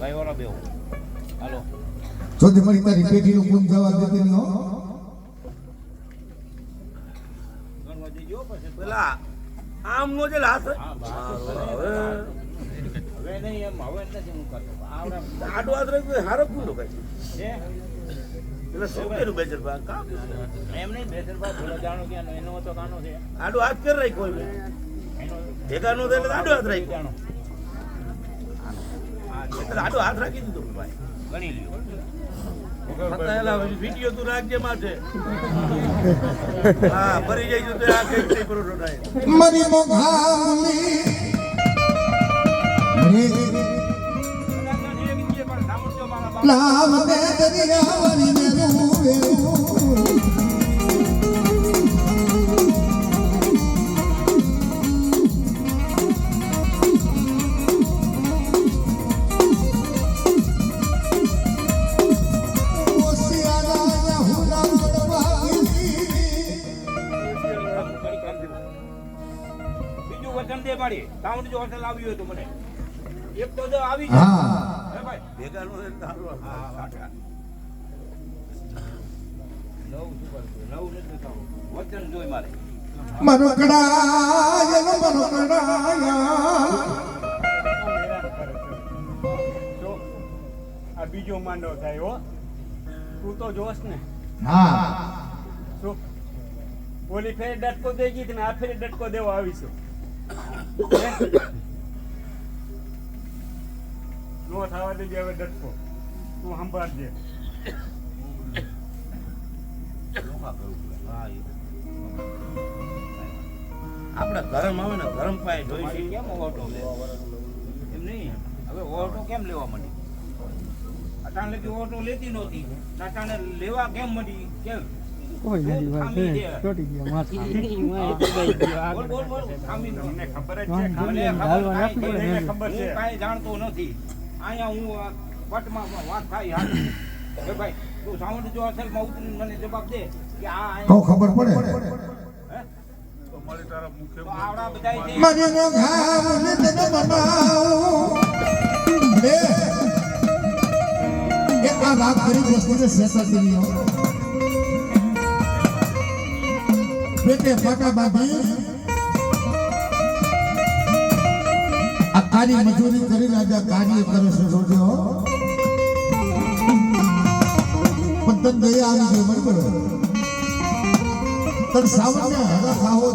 ભાઈ વાળા બેહો. હાલો. જોતી મળી તારી પેઢીનું પૂન જવા દેતી પછી પેલા આમ નો જે હવે નહીં એમ હવે નથી હું કરતો. આડો હાથ રાખ્યો હારો કુંડો કઈ છે. એટલે શું કર્યું બેચર કામ એમ નહીં બેસરભાઈ ભૂલો જાણો કે એનો એનો તો કાનો છે? આડો હાથ કરી રાખ્યો હોય એનો ભેગા નો થાય એટલે આડો હાથ રાખ્યો. એટલે આડો હાથ રાખી દીધો ભાઈ ગણી લ્યો પતાયેલા વીડિયો તું રાખજે માટે હા ભરી જાય તો આ કઈ કઈ પરોઠો થાય મરી મોઘાલી લાવ દે દરિયા મનો કડાય મનો કડાયા જો આ બીજો માંડો થાય હો. તું તો જોશ ને. હા. શું? ઓલી ફેર ડટકો દઈ ગઈ ને આ ફેર ડટકો દેવા આવીશું. નો થવા દેજે હવે ડટકો. તું સંભાળજે. હા આપણે ગરમ આવે ને ગરમ પાય જોઈ કેમ ઓટો લે? એમ નહીં. હવે ઓટો કેમ લેવા મળી અટાણ લગી ઓટો લેતી નહોતી. અટાણે લેવા કેમ મળી કેમ? કોઈ નહીં વાત છે છે? ચોટી ગયા માથા. બોલ બોલ બોલ ખામી તો. ખબર જ છે મને ખબર કાંઈ છે. જાણતો નથી. અહીંયા હું વટમાં વાત થાય હાલ. ભાઈ તું સાઉન્ડ જો અસલમાં ઉતરીને મને જવાબ દે કે આ ખબર પડે. એ આ વાત કરી વસ્તુને શેષાતી નહીં હો. પેટે બાંધી. આ કારી મજૂરી કરી આજે આ કાર્ય કરે છે જોજો. પણ તને દયા આવી ગયો બરાબર? દીકરા સાવન મારા ખાવો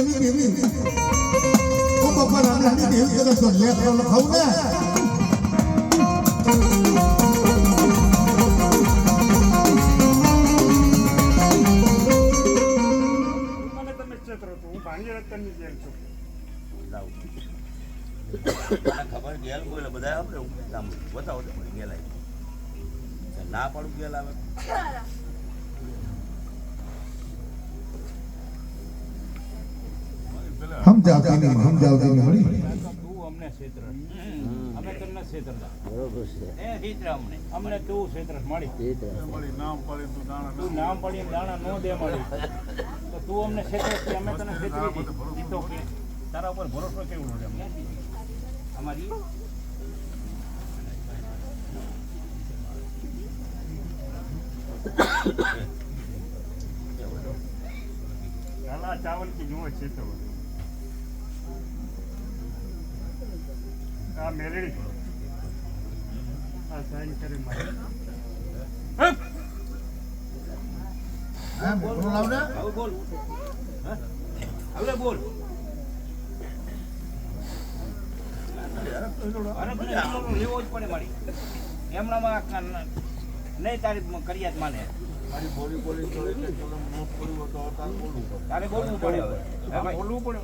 એની દેવી હું પપ્પા રામલાની દેવી કરે તો લેખ લખાવું ને. રતનની જેલ છો. ખબર ગેલ કોઈ બધા આપણે આમ બતાવો તો ગેલ આવી. ના પાડું ગેલ આવે? સમજાવતી નહીં મળી. ક્ષેત્ર. અમે તમને ક્ષેત્રતા એ ક્ષેત્ર અમને. અમને તું ક્ષેત્ર મળી. તું નામ પડી દાણા નો દે મળી તો તું અમને ક્ષેત્ર છે અમે તને ક્ષેત્રી કે? તારા ઉપર ભરોસો કેવું છે અમને અમારી? કાલા ચાવલ की જુઓ ક્ષેત્રો આ મેલડી. આ સાઈન કરી મારી. હવે બોલ હા? હવે બોલ. અરે તને લેવો જ પડે મારી. એમનામાં નહીં તારી કરિયાત માને. તારે બોલવું પડે. હા બોલવું પડે.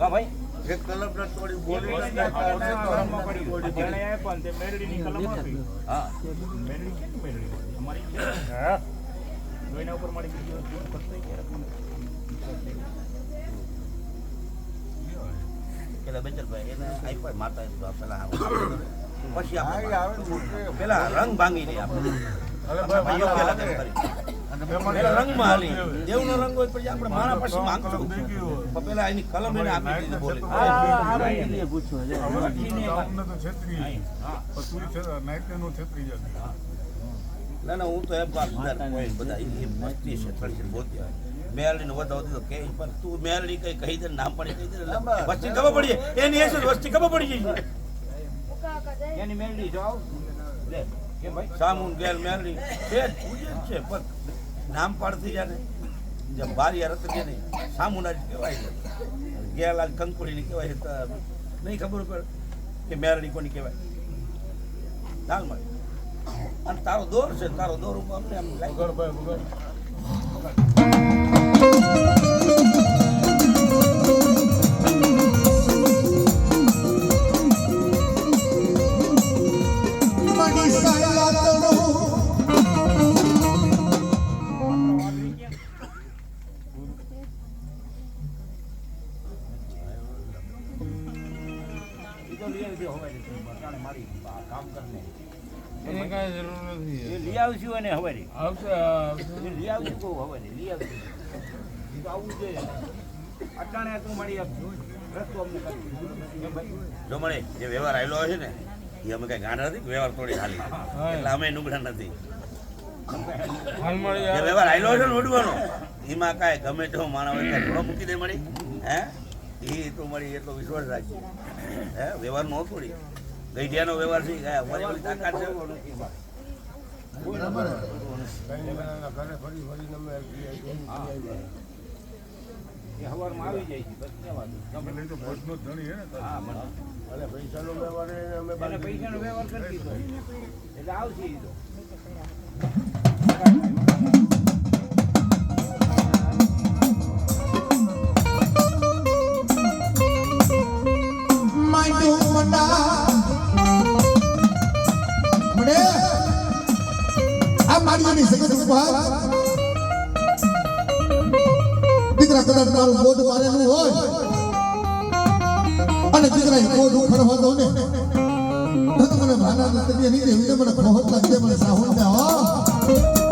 હા ભાઈ. એક કલમ ના તોડી બોલી એક કલમ ના તોડી કલમમાં પડ્યું. જેણે આપ્યા ને તે મેલડીની કલમ આપી. હા. મેલડી કેમ મેલડી અમારી હા. તો ઉપર મારી બીજી વસ્તુ કરતો ક્યારેક મને પેલા બેચરભાઈ એને આપ્યા માતા પેલા પછી આપણે પેલા રંગ ભાંગી નહીં આપણે. રંગમાં હાલી દેવનો રંગ હોય પછી આપણે માણા પછી માંગશું પેલા એની કલમ એને આપી દીધી બોલે. ના ના હું તો એમ બધા મસ્તી છે થોડી છે બોલતી હોય. મેલડીને વધાવો દીધો કે પણ તું મેરડી કઈ કહી દે નામ પડી કહી દે વસ્તી ખબર પડી એની એસે જ વસ્તી ખબર પડી ગઈ એની મેલડી જો કે ભાઈ સામુન ગેલ મેલડી તે જ પૂજે છે પણ નામ પાડતી જાને. ને જેમ બારી રત કે નહીં સામુના જ કહેવાય છે. ગેલ કંકુડીને કહેવાય છે. નહીં ખબર પડે કે મેરણી કોની કહેવાય. ચાલ મળે અને તારો દોર છે, તારો દોર ઉપર અમને એમ લાગ્યું. જો મળે જે વ્યવહાર આવેલો હોય છે ને એ અમે કઈ ગાંડા નથી વ્યવહાર થોડી હાલી. એટલે અમે નુકસાન નથી. વ્યવહાર આવેલો છે ને ઉડવાનો એમાં કાંઈ ગમે તેવો માણસ હોય થોડો મૂકી દે મળી હે? એ તો મળી એટલો વિશ્વાસ રાખી હે? વ્યવહાર નો થોડી ગઈઢિયાનો વ્યવહાર છે ગયા અમારી ઓલી તાકાત છે? હવારમાં આવી જાય છે બસ એને પૈસાનો વ્યવહાર કરી દીધો. એટલે આવશે તો. મારીની સગત ઉપર દીકરા કદાચ મારું બોધ મારેલું હોય. અને દીકરા કોડ ઉખડવા દો ને, તો મને ભાના નથી નહીં દેવી મને ખોહત લાગે મને સાહુલ ને હો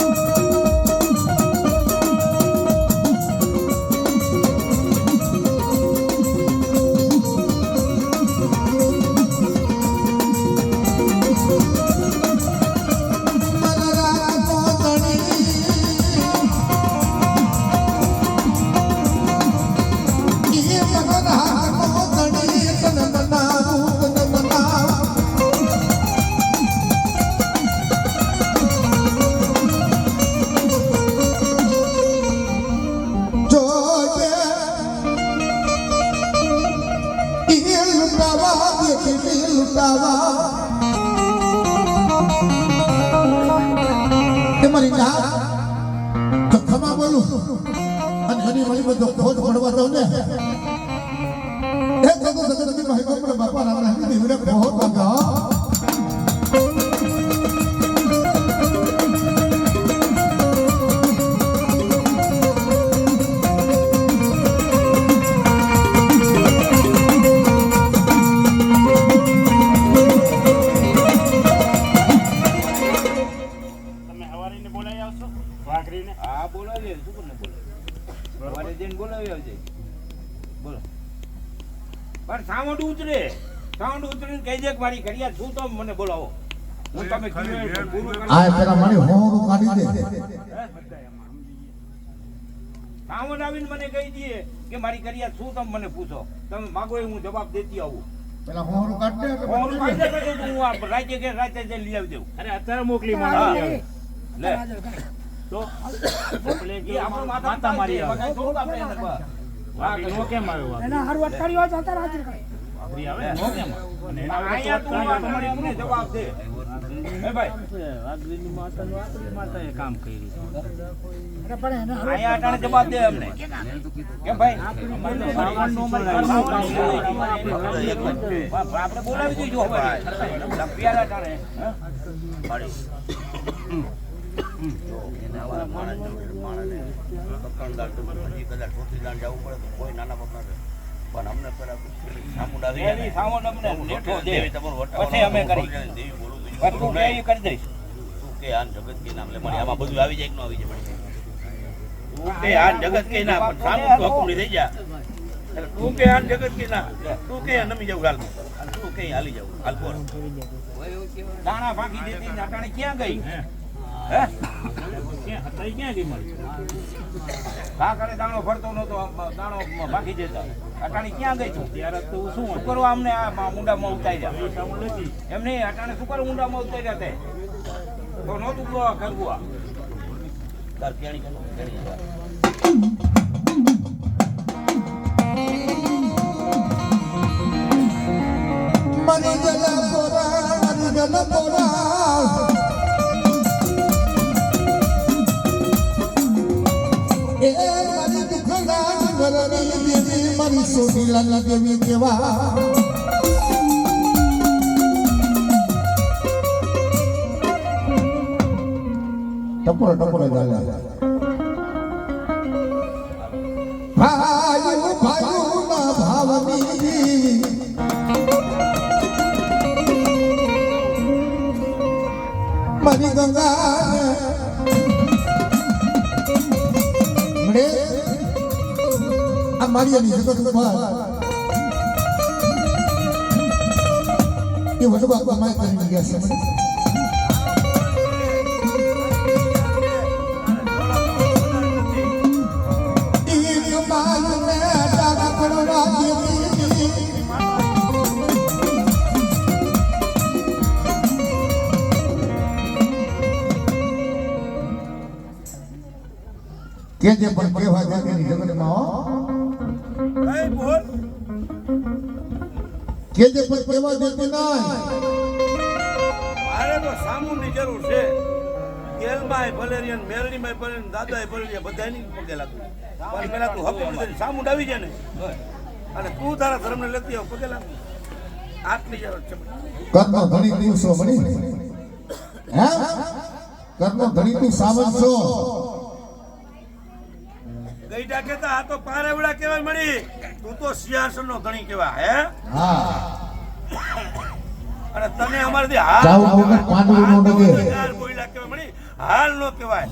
લુટાવા દેખી લુટાવા કે મારી મારી બાપા રામ રામની વિરે ખોટ પણ સાઉન્ડ ઉતરે. સાઉન્ડ ઉતરીને કહી દે કે મારી ઘડિયાળ શું તો મને બોલાવો. હું તમે આ પેલા મારી હોરું કાઢી દે. સાઉન્ડ આવીને મને કહી દે કે મારી ઘડિયાળ શું તમે મને પૂછો. તમે માગો એ હું જવાબ દેતી આવું. પેલા હોરું કાઢી દે દે હું રાતે કે રાતે લઈ આવી દઉં અરે અત્યારે મોકલી. મને. લે. તો આપણો માતા મારી આપણે નો કેમ આવ્યો એના હારું અટકારી હોય તો અત્યારે હાજર આવે નો કેમ અને એના અહીંયા તું તમારી અમને જવાબ દે હે ભાઈ વાઘરીની માતાનું વાઘરી માતાએ કામ કર્યું એટલે પણ એને અહીંયા અટાણે જવાબ દે અમને કેમ ભાઈ આપણે બોલાવી દઈશું હવે લંપિયાલા અટાણે એને આવા માણસ માણસને બકરદાર તો હજી કદાચ ચોથીદાર જવું પડે તો કોઈ નાના બાપા પણ અમને પેલા સામુંડ આવી જાય એની ને, સાવણ અમને લેઠો દે દેવી તમારું વટાવવાનું પછી અમે કરી છું, દેવી બોલું બીજું બસ તું બોલું કે નહીં. એ કરી દઈશ તું કે આન જગત કે નામ લે મને આમાં બધું આવી જાય કે ન આવી જાય તું કે આ જગત કે ના પણ સામું તો હુકમની થઈ જા તું કે આન જગત કે ના તું કે નમી જાવ ગાલ તું કે હાલી જાવ હાલ દાણા ફાંકી દેતી ક્યાં ગઈ હે ક્યાં ક્યાં ગઈ મારી કા દાણો ફરતો નતો દાણો ભાગી દેતા અટાણી ક્યાં ગઈ ત્યારે તું શું શું કરવા અમને આ મા- ઊંડામાં ઉતાર્યા. એમ નહીં અટાણે શું કરવા ઊંડામાં ઉતાર્યા તે. તો નહોતું કરવું આ તાર કેણી પોરા મરી પોરા એ મારી દુખડા ઘરની દેવી મારી સોનીલાની દેવી કેવા ગંગા આ મારી એની જગત ઉપર એ વધુ બાપા માય કરી ગયા છે. કે જે પણ કહેવા જાય એની જગતમાં કે જે પણ કહેવા દેતી નહીં. મારે તો સામુની જરૂર છે. ગેલમાંય ભલેરિયન મેરડીમાંય ભલેરિયન દાદાય ભલેરિયન બધાયની પગે લાગુ પણ પેલા તું હકમ દઈને સામુંડ આવી જાય ને. અને તું તારા ધર્મને લેતી આવ પગે લાગુ આટલી જરૂર છે. કર્મ ધણી દિવસો મળી. હે? કર્મ ધણી તું સાવન છો. ગઈડા કેતા આ તો પારેવડા કહેવાય મળી. તું તો સિંહાસન નો ધણી કેવા હે? અને તને અમારાથી હાલ મળી. હાલ નો કહેવાય.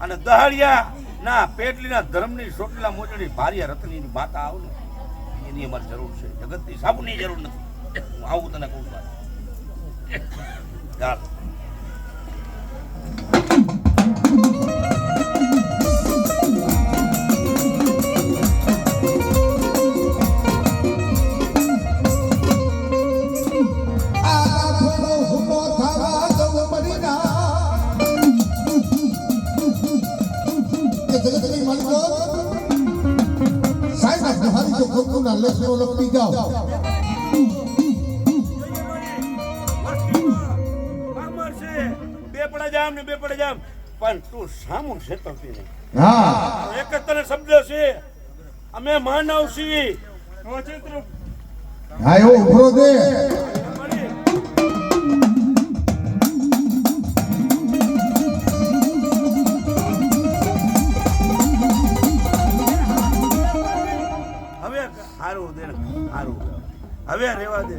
અને દહાડિયા ના પેટલીના ધર્મની સોટલા મોજડી ભાર્યા રતનીની માતા આવ ને એની અમારે જરૂર છે. જગતની સાબુની જરૂર નથી. હું આવું તને કહું ચાલ ને બે પડે જામ પણ તું સામું છેતરતી નહીં. હા. એક જ તને શબ્દ છે. અમે માનવ છીએ. તો હા એવો ઉભરો દે. હવે હારું દે હારું. હવે રેવા દે.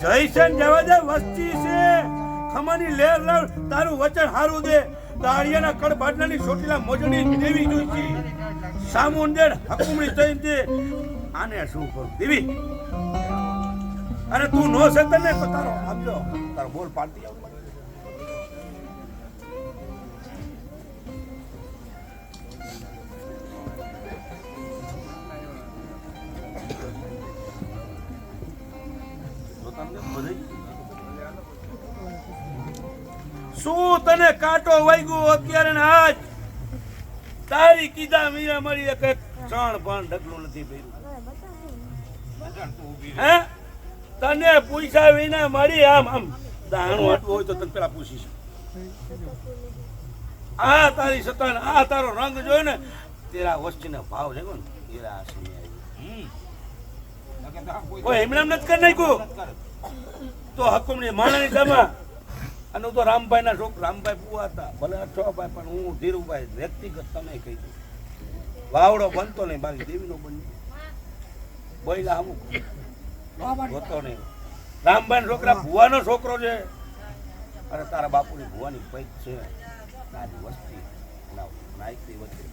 જયસન જવા દે વસ્તી છે. ખમાની લેર લેર, તારું વચન હારું દે. દાળિયાના કડ બાટલાની ચોટીલા મોજડી દેવી જોઈતી સામુંડેર હકુમણી થઈ દે આને શું કરું દેવી. અને તું નો સતને તો તારો સમજો તારો બોલ પાડતી આવ. શું તને કાંટો વાગ્યો અત્યારે ને આજ? તારી કીધા મીરા મળી એક ક્ષણ પણ ડગલું નથી ભર્યું. હે? તને પૂછ્યા વિના મળી આમ આમ દાણું હટવું હોય તો તને પેલા પૂછીશ. આ તારી સતાન આ તારો રંગ જોયો ને તેરા વસ્તીના ભાવ છે કોણ તેરા સમય કોઈ એમણે નથી કરી નાખ્યું? તો હકુમની માણાની દમા અને હું તો રામભાઈ ના છોકરા રામભાઈ પુવા હતા. ભલે અઠવાભાઈ પણ હું ધીરુભાઈ વ્યક્તિગત તમે કહી દઉં. વાવડો બનતો નહીં, મારી દેવીનો બન્યો. બોયલા અમુક. હોતો નહીં. રામભાઈ છોકરા ભુવાનો છોકરો છે. અરે તારા બાપુની ભુવાની પૈત છે. તારી વસ્તી. નાયકની વચ્ચે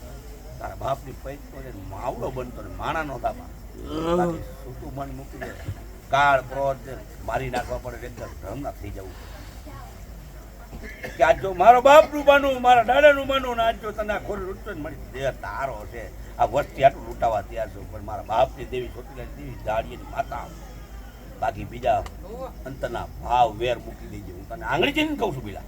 તારા બાપની પૈત તો છે. માવડો બનતો ને માણા નહોતા બાકી સૂતું મન મૂકી દે. કાળ ક્રોધ મારી નાખવા પડે એકદમ ધર્મના થઈ જવું. કે આજ જો મારો બાપનું માનું મારા દાદાનું માનું ને આજ જો તને આ ખોરી લૂંટતો જ મળી દેહ તારો છે. આ વસ્તી આટલું લૂંટાવા તૈયાર છું, પણ મારા બાપની દેવી ચોટીલાની દેવી દાડીની માતા બાકી બીજા અંતના ભાવ વેર મૂકી દેજે. હું તને આંગળી જઈને કહું છું બીલા.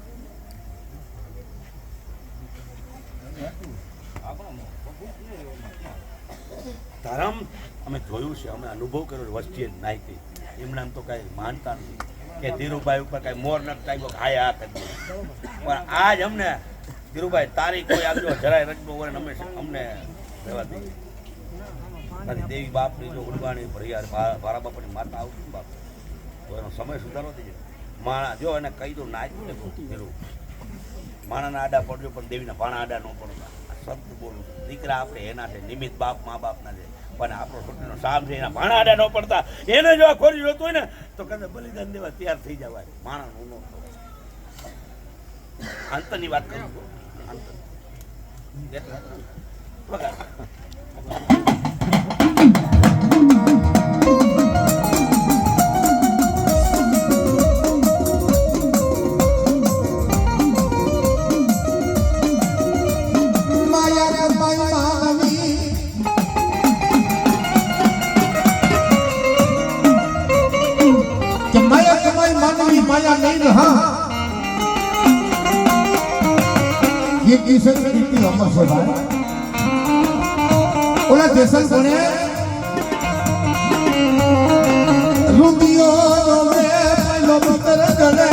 ધરમ અમે જોયું છે, અમે અનુભવ કર્યો વસ્તી નાયતી એમના તો કાંઈ માનતા નથી. કે ધીરુભાઈ ઉપર કાંઈ મોર નથી ટાઈપો ખાયા કરી દે પણ આજ અમને, ધીરુભાઈ તારીખ કોઈ આપજો જરાય રજબો હોય અમે અમને રહેવા દઈએ તારી દેવી બાપની જો ઉડવાની ભરિયાર મારા બાપાની માતા આવતી બાપ. તો એનો સમય સુધારો થઈ માણા, જો એને કહી દઉં નાચ્યું ને ધીરુ. માણાના આડા પડજો, પણ દેવીના ભાણા આડા ન પડતા શબ્દ બોલું દીકરા આપણે એના છે, નિમિત્ત બાપ, મા બાપના છે. પણ આપણો છોકરીનો સામ છે, એના ભાણા આડા ન પડતા. એને જો આ ખોરી જોતું હોય ને, તો કદાચ બલિદાન દેવા તૈયાર થઈ જવાય. માણસ ન થવાય. અંતરની વાત કરું છું. કમાઈ માનવી માયા નહીં રહા ये किसे रीति अमर से भाई ओला जैसन कोने रुदियो रे पहलो भीतर गले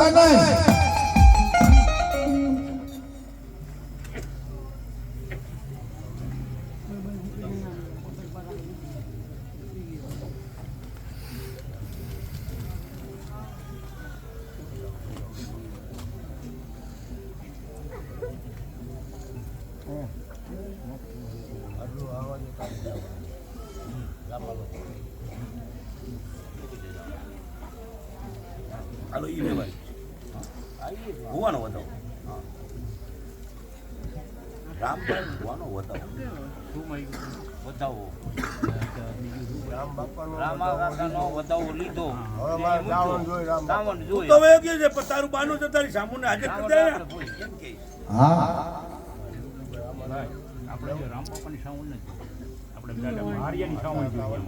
બોલ્યું કે રામભાઈ ભુવાનો વધાવો વધાવો રામા કાકાનો વધાવો લીધો હવે કે છે તારું તારી સામુને હાજર આપણે રામ બાપાની સામુને આપણે મારિયાની સાવન જોઈએ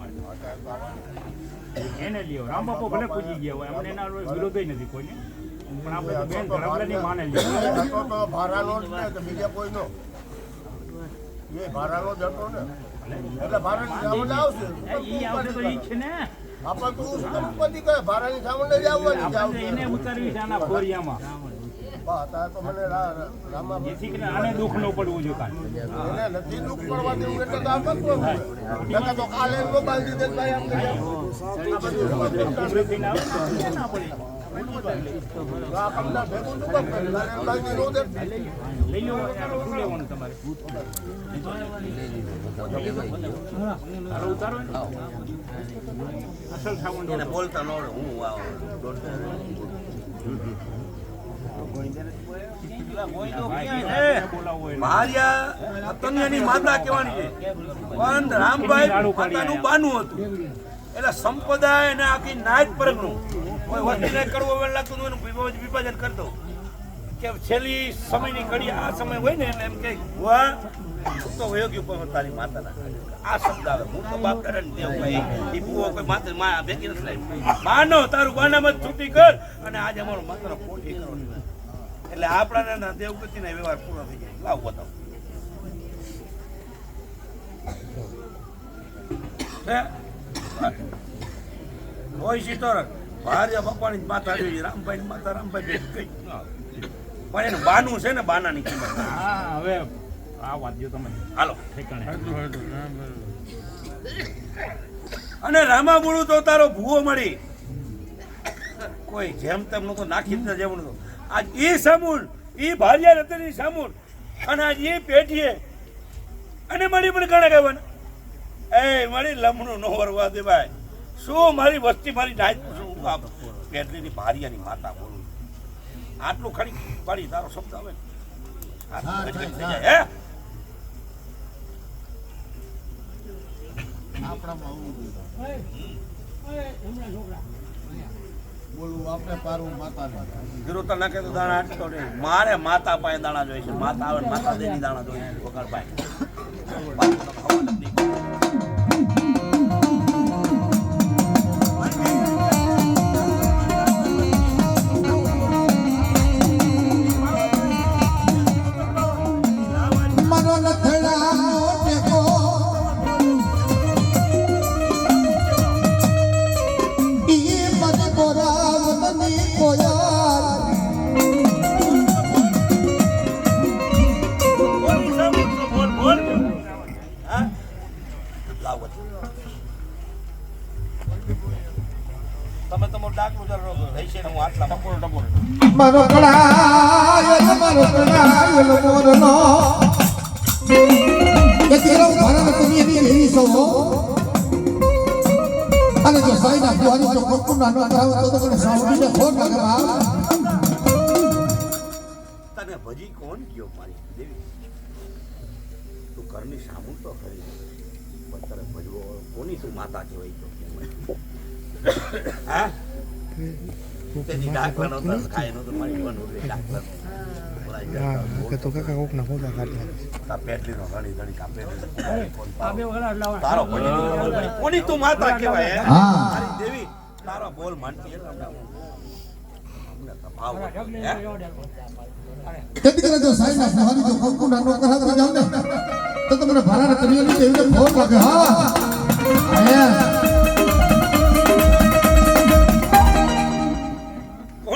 એને લ્યો રામ બાપા ભલે પૂજી ગયા હોય અમને એના વિરોધ નથી કોઈને પણ આપણે બેન ધરાવલાની માને તો ભારાનો બીજા કોઈનો એ ભારાનો જતો ને. એટલે સામે આવશે. એ ઈ આવશે તો ઈ જ છે ને. આપણે તું શું કામ ઉપરથી સામે જ આવવાની એને ઉતારવી છે આના ફોરિયામાં. આને દુઃખ ન પડવું જોઈએ નથી દુઃખ પડવા દેવું એટલે તો તો કાલે ભાઈ આમ ના ન ને. બોલતા ન માતા કહેવાની છે પણ રામભાઈ માતાનું બાનું હતું એટલે સંપ્રદાય અને આખી નાયત પરગનું વસ્તીને કરવો વેળ લાગતું હોય, એનું વિભાજન કરતો કે છેલ્લી સમયની ઘડી આ સમય હોય ને એમ કે ભુવા તું તો વયો પણ તારી માતાના આ શબ્દ આવે. હું તો બાપ દેવ ભાઈ, એ ભુવો કોઈ મા ભેગી નથી લાવી. માનો, તારું બાનામાં છૂટી કર. અને આજે અમારો માત્ર પોટી કરો. એટલે આપણા દેવગતિના વ્યવહાર પૂરો થઈ જાય. લાવ બતાવો. હે? હોય સીતોર ભાર્યા બાપાની માતા જોઈ રામભાઈ માતા રામભાઈ કઈ? પણ એને બાનું છે ને બાનાની કિંમત. હા હવે આ વાત જો તમે હાલો. અને રામાબુડું તો તારો ભૂવો મળી. કોઈ જેમ તેમ નતો નાખી દીધા જેમ નતો આજ ઈ સામુન ઈ ભારિયા રતની સામુન અને આજ એ પેઢીએ અને મળી પણ કણે કહેવાના. એ મારી લમણું નો વરવા દે ભાઈ શું મારી વસ્તી મારી નાચ હું આ પેટલીની ભારિયાની માતા બોલું આટલું ખરી પાડી તારો શબ્દ આવે ને. આટલું ગજગજ હે બોલવું આપણે પારવું માતાને જરૂર નાખે તો દાણા આટતો નહીં. મારે માતા પાસે દાણા જોઈએ છે. માતા આવે ને માતા દેની દાણા જોઈએ છે વગાડ ડાકનું જરા મારો કળાય મારો કળાય મોરનો કે તેરો ભરણ તમે એવી સો અને જો સાઈના બુહારી જો કોકુ નાનો કરાવો તો તમને સાંભળીને ખોટ લાગે બાપ. તને ભજી કોણ ગયો મારી દેવી તું ઘરની સામું તો ખરી પણ તારે ભજવો કોની તું માતા કહેવાય તો હા તારો કોની તું માતા કહેવાય? દેવી તારો બોલ માનતી તો જો સાઈના બુહારી જો કોકુ નાનો કરાવો જાવ ને તો તમને લાગે હા આયા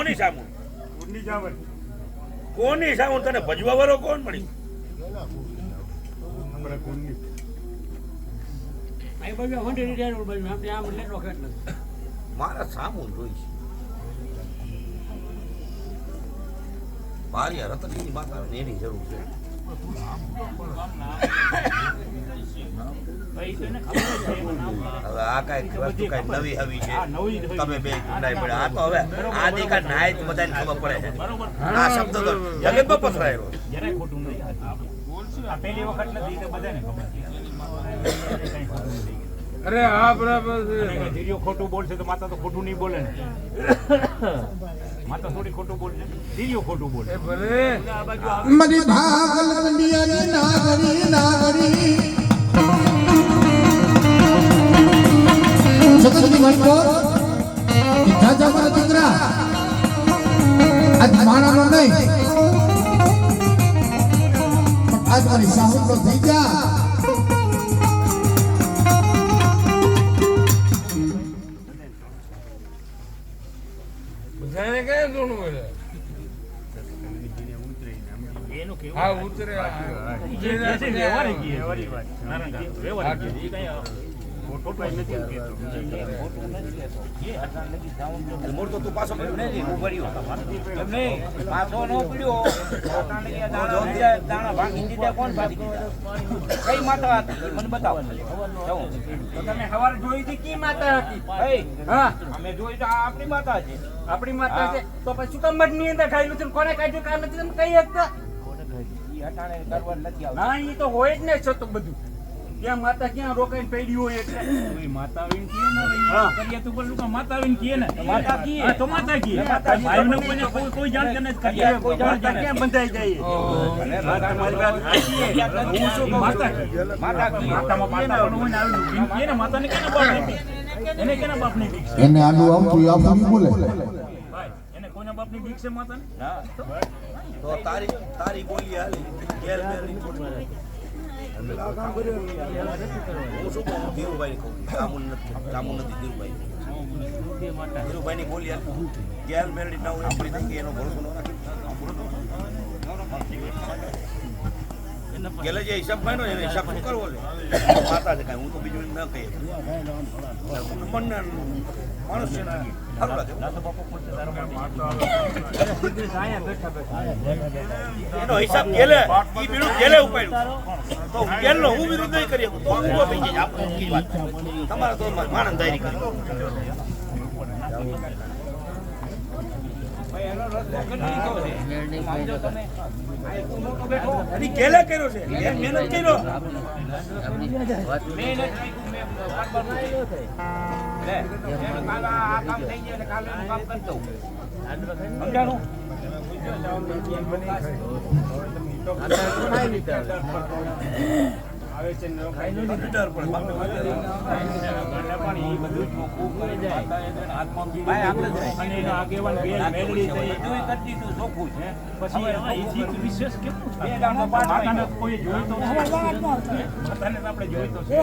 કોની સામું? કોની સામું? તને ભજવા વાળો કોણ મળી? મારા સામું જોઈ છે મારી રતનની માતા એની જરૂર છે. હવે આ કાંઈ વસ્તુ કાંઈ નવી હવી છે. આ નવી જ હોય. તમે બે ચૂંટાઈ પડ્યા. આ તો હવે આ દેખા નાય તો બધાને ખબર પડે છે. આ શબ્દ તો જગતમાં પથરાયેલો છે. ખોટું નથી આ પહેલી વખત નથી તો બધાને ખબર છે. કંઈ ખોટું નથી અરે હા બરાબર છે. ખોટું બોલશે તો માતા તો ખોટું નહીં બોલે ને. માતા થોડી ખોટું બોલશે. ધીર્યો ખોટું બોલે. એ ભલે. નાગરી. નાગરી જગતની મનકોર જાજા મારા દીકરા. આજ માણાનો નહીં. પણ આજ મારી સાહુનો થઈ ગયા બધાને કયા જોણું મળે? હા ઉતરે. નારાયણ, કાંઈ ખોટું નથી જાઉં તો પાછો પડ્યો ને ઊભો રહ્યો. એમ નહીં, પાછો ન પડ્યો. દાણા ભાગી દીધા, કોણ ભાગી દીધા? કઈ માતા હતી? મને બતાવો. તમે સવાર જોઈ હતી કી માતા હતી અમે જોઈ આપણી માતા છે આપણી માતા છે તો પછી શું કામની અંદર ખાયેલું છે કોને કાઢ્યું કામ નથી તમે કઈ શકતા ઈ અટાણે કરવા નથી આવતું. ના એ તો હોય જ ને છતું બધું ક્યાં માતા ક્યાં રોકાઈને પડી હોય એટલે માતા આવીને ને, કરીએ તો બોલું કે માતા આવીને કહે ને. માતા. તો. કોઈને કોઈ- કોઈ જાણ કે નથી કરી. કોઈ જાણ માતા કે ક્યાં બંધાઈ જાય માતા તમારી વાત છે. હું શું કહું માતા કહે. માતા કહે. માતામાં પાતા પણ ને આવેલું. એમ ને, માતાને કેના? એને કેના બાપની બીક છે? એને બોલે એને કોના બાપની બીક છે માતાને? તો તારી તારી બોલી હાલી ધીરુભાઈ ધીરુભાઈ ધીરુભાઈ ની બોલી હાલી ગેર મેરડી ના હોય એનો ભરોસો ન રાખી. ગેલે જે હિસાબ માંડ્યો એને હિસાબ શું કરવો લે માતા છે કાંઈ, હું તો બીજું ન કહી મનને માણસ છે સારું તો ગેલનો હું વિરોધ કરી શકું, તો હું ઊભો થઈ આપણે તમારે તો માણસ દાયરી કરી. ગેલે કર્યો છે મહેનત કર્યો કાલ કાલે. સમજાણું? આવે છે આપણે જોઈતો છે.